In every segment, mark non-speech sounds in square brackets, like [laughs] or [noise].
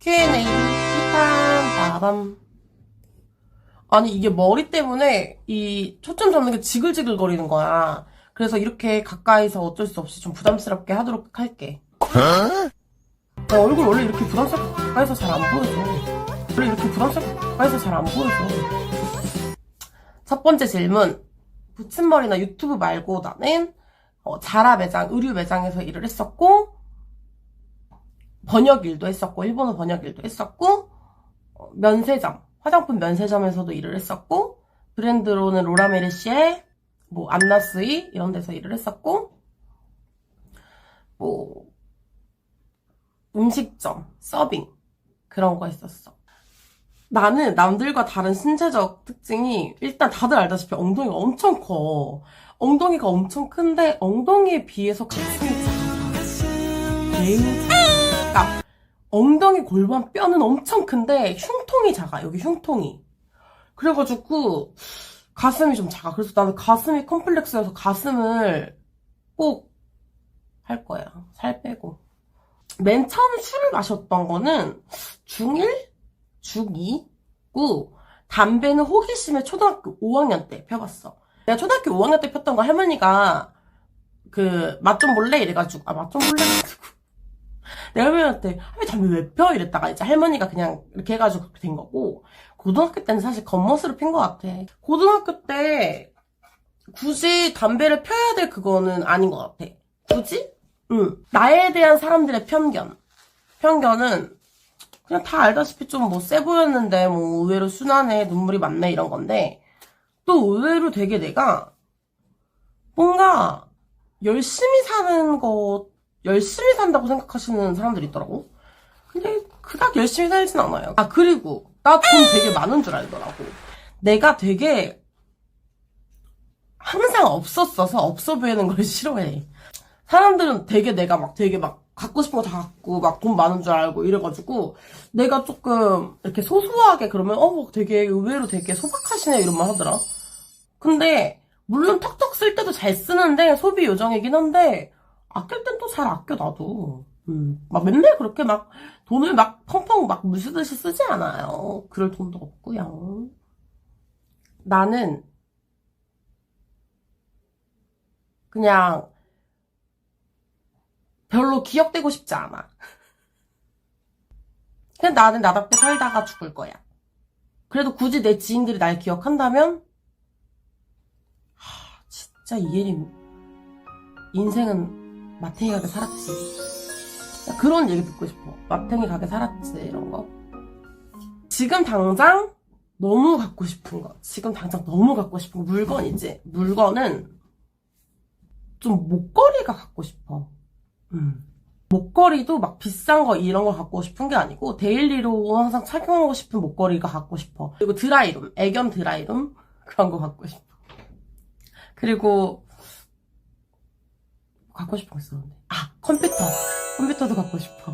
Q&A. 2탄 빠밤. 아니 이게 머리 때문에 이 초점 잡는 게 지글지글 거리는 거야. 그래서 이렇게 가까이서 어쩔 수 없이 좀 부담스럽게 하도록 할게. 나 얼굴 원래 이렇게 부담스럽게 가까이서 잘 안 보여줘. 원래 이렇게 부담스럽게 가까이서 잘 안 보여줘. 첫 번째 질문. 붙임머리나 유튜브 말고 나는 어, 자라 매장, 의류 매장에서 일을 했었고 번역 일도 했었고 일본어 번역 일도 했었고 어, 면세점 화장품 면세점에서도 일을 했었고 브랜드로는 로라메르시에 뭐 안나스이 이런 데서 일을 했었고 뭐 음식점 서빙 그런 거 했었어 나는 남들과 다른 신체적 특징이 일단 다들 알다시피 엉덩이가 엄청 커. 엉덩이가 엄청 큰데 엉덩이에 비해서 가슴이 작아. 매우 그러니까 엉덩이 골반 뼈는 엄청 큰데 흉통이 작아 여기 흉통이. 그래가지고 가슴이 좀 작아. 그래서 나는 가슴이 컴플렉스여서 가슴을 꼭 할 거야. 살 빼고. 맨 처음 술을 마셨던 거는 중1? 중2 고 담배는 호기심에 초등학교 5학년 때 펴봤어. 내가 초등학교 5학년 때 폈던 거 할머니가 그 맛 좀 볼래? 이래가지고. 아 맛 좀 볼래? 해가지고. [laughs] 내가 할머니한테 할머니 담배 왜 펴? 이랬다가 이제 할머니가 그냥 이렇게 해가지고 그렇게 된 거고 고등학교 때는 사실 겉멋으로 핀 것 같아. 고등학교 때 굳이 담배를 펴야 될 그거는 아닌 것 같아. 굳이? 응. 나에 대한 사람들의 편견. 편견은 그냥 다 알다시피 좀 뭐 세 보였는데 뭐 의외로 순하네 눈물이 많네 이런 건데 또 의외로 되게 내가 뭔가 열심히 사는 거 열심히 산다고 생각하시는 사람들이 있더라고. 근데 그닥 열심히 살진 않아요. 아 그리고 나 돈 되게 많은 줄 알더라고. 내가 되게 항상 없었어서 없어 보이는 걸 싫어해. 사람들은 되게 내가 막 되게 막 갖고 싶은 거 다 갖고 막 돈 많은 줄 알고 이래가지고 내가 조금 이렇게 소소하게 그러면 어뭐 되게 의외로 되게 소박하시네 이런 말 하더라. 근데 물론 턱턱 쓸 때도 잘 쓰는데 소비 요정이긴 한데 아낄 땐 또 잘 아껴 나도. 음, 막 맨날 그렇게 막 돈을 막 펑펑 막 무시듯이 쓰지 않아요. 그럴 돈도 없고요. 나는 그냥 별로 기억되고 싶지 않아. 그냥 나는 나답게 살다가 죽을 거야. 그래도 굳이 내 지인들이 날 기억한다면 하, 진짜 이예림 인생은 마탱이 가게 살았지. 그런 얘기 듣고 싶어. 마탱이 가게 살았지 이런 거. 지금 당장 너무 갖고 싶은 거. 지금 당장 너무 갖고 싶은 거. 물건이지. 물건은 좀 목걸이가 갖고 싶어. 음. 목걸이도 막 비싼 거 이런 거 갖고 싶은 게 아니고 데일리로 항상 착용하고 싶은 목걸이가 갖고 싶어. 그리고 드라이룸, 애견 드라이룸 [laughs] 그런 거 갖고 싶어. 그리고 갖고 싶은 거 있었는데 아 컴퓨터, 컴퓨터도 갖고 싶어.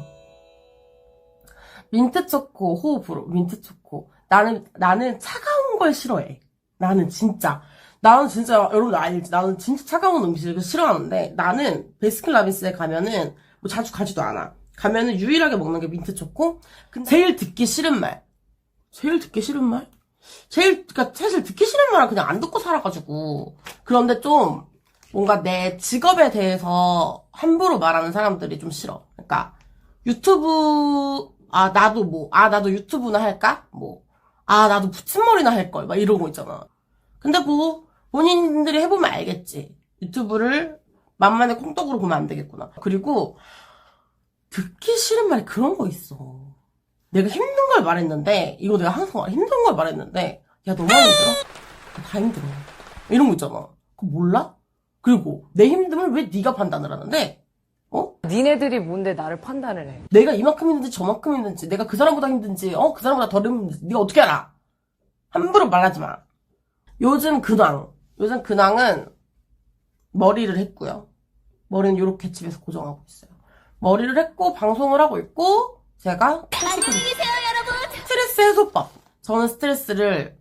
민트 초코 호흡으로 민트 초코. 나는 나는 차가운 걸 싫어해. 나는 진짜 나는 진짜 여러분 알지? 나는 진짜 차가운 음식을 싫어하는데 나는 베스킨라빈스에 가면은 뭐 자주 가지도 않아. 가면은 유일하게 먹는 게 민트 초코. 근데 제일 듣기 싫은 말. 제일 듣기 싫은 말? 제일 그러니까 사실 듣기 싫은 말은 그냥 안 듣고 살아가지고 그런데 좀 뭔가 내 직업에 대해서 함부로 말하는 사람들이 좀 싫어. 그러니까 유튜브 아 나도 뭐 아 나도 유튜브나 할까? 뭐 아 나도 붙임머리나 할 걸막거 있잖아. 근데 뭐 본인들이 해보면 알겠지. 유튜브를 만만의 콩떡으로 보면 안 되겠구나. 그리고 듣기 싫은 말이 그런 거 있어. 내가 힘든 걸 말했는데 이거 내가 항상 말 힘든 걸 말했는데 야 너무 힘들어? 다 힘들어. 이런 거 있잖아. 그거 몰라? 그리고 내 힘듦을 왜 네가 판단을 하는데 어? 니네들이 뭔데 나를 판단을 해? 내가 이만큼 힘든지 저만큼 힘든지 내가 그 사람보다 힘든지 어 그 사람보다 덜 힘든지 네가 어떻게 알아? 함부로 말하지 마. 요즘 근황 요즘 근황은 머리를 했고요. 머리는 이렇게 집에서 고정하고 있어요. 머리를 했고 방송을 하고 있고 제가 회식을 했어요. 스트레스 해소법. 저는 스트레스를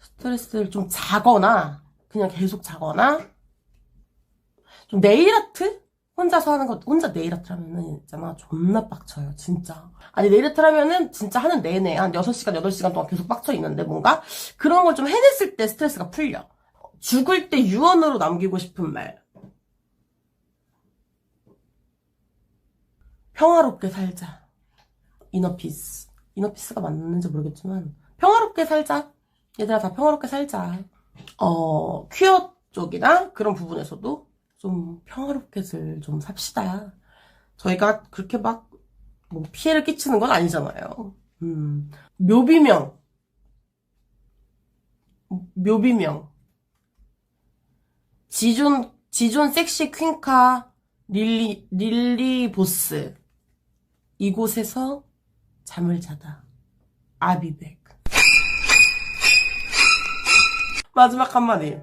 스트레스를 좀 자거나 그냥 계속 자거나 좀 네일 아트 혼자서 하는 것 혼자 네일 아트 하면은 있잖아 존나 빡쳐요 진짜. 아니 네일 아트 하면은 진짜 하는 내내 한 6시간 8시간 동안 계속 빡쳐 있는데 뭔가 그런 걸 좀 해냈을 때 스트레스가 풀려. 죽을 때 유언으로 남기고 싶은 말. 평화롭게 살자. 이너피스. 이너피스가 맞는지 모르겠지만 평화롭게 살자. 얘들아 다 평화롭게 살자. 어 퀴어 쪽이나 그런 부분에서도 좀 평화롭게들 좀 삽시다. 저희가 그렇게 막 뭐 피해를 끼치는 건 아니잖아요. 음. 묘비명. 묘비명. 지존 지존 섹시 퀸카 릴리 릴리 보스. 이곳에서 잠을 자다. 아비백. 마지막 한마디.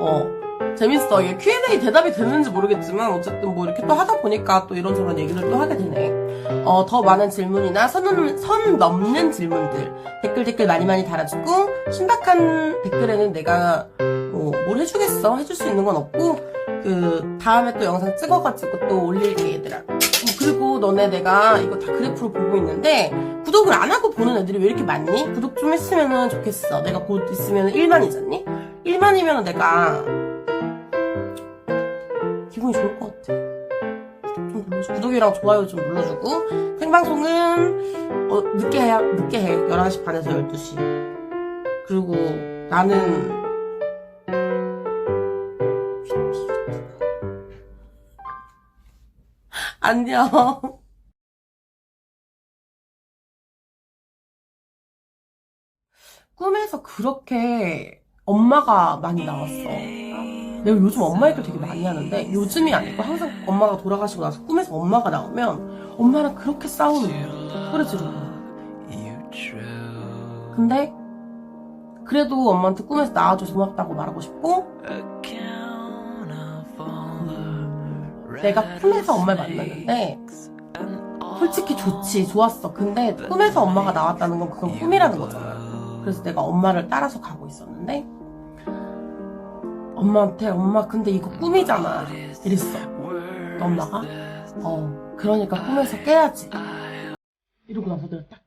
어 재밌어. 이게 Q&A 대답이 되는지 모르겠지만 어쨌든 뭐 이렇게 또 하다 보니까 또 이런저런 얘기를 또 하게 되네. 어 더 많은 질문이나 선, 넘- 선 넘는 질문들. 댓글 댓글 많이 많이 달아주고 신박한 댓글에는 내가 뭐 뭘 해주겠어? 해줄 수 있는 건 없고 그 다음에 또 영상 찍어가지고 또 올릴게 얘들아. 어, 그리고 너네 내가 이거 다 그래프로 보고 있는데 구독을 안 하고 보는 애들이 왜 이렇게 많니? 구독 좀 했으면 좋겠어. 내가 곧 있으면 1만이잖니? 1만이면 내가 기분이 좋을 것 같아 좀 눌러줘 구독이랑 좋아요 좀 눌러주고 생방송은 어, 늦게 해 늦게 해 11시 반에서 12시 그리고 나는 안녕. [laughs] 꿈에서 그렇게 엄마가 많이 나왔어. 내가 요즘 엄마 얘기를 되게 많이 하는데 요즘이 아니고 항상 엄마가 돌아가시고 나서 꿈에서 엄마가 나오면 엄마랑 그렇게 싸우는 거야. 소리 지르고. 근데 그래도 엄마한테 꿈에서 나와줘서 고맙다고 말하고 싶고 내가 꿈에서 엄마를 만났는데 솔직히 좋지 좋았어 근데 꿈에서 엄마가 나왔다는 건 그건 꿈이라는 거잖아 그래서 내가 엄마를 따라서 가고 있었는데 엄마한테 엄마 근데 이거 꿈이잖아. 이랬어. 엄마가? 어 그러니까 꿈에서 깨야지. 이러고 나서 내가 딱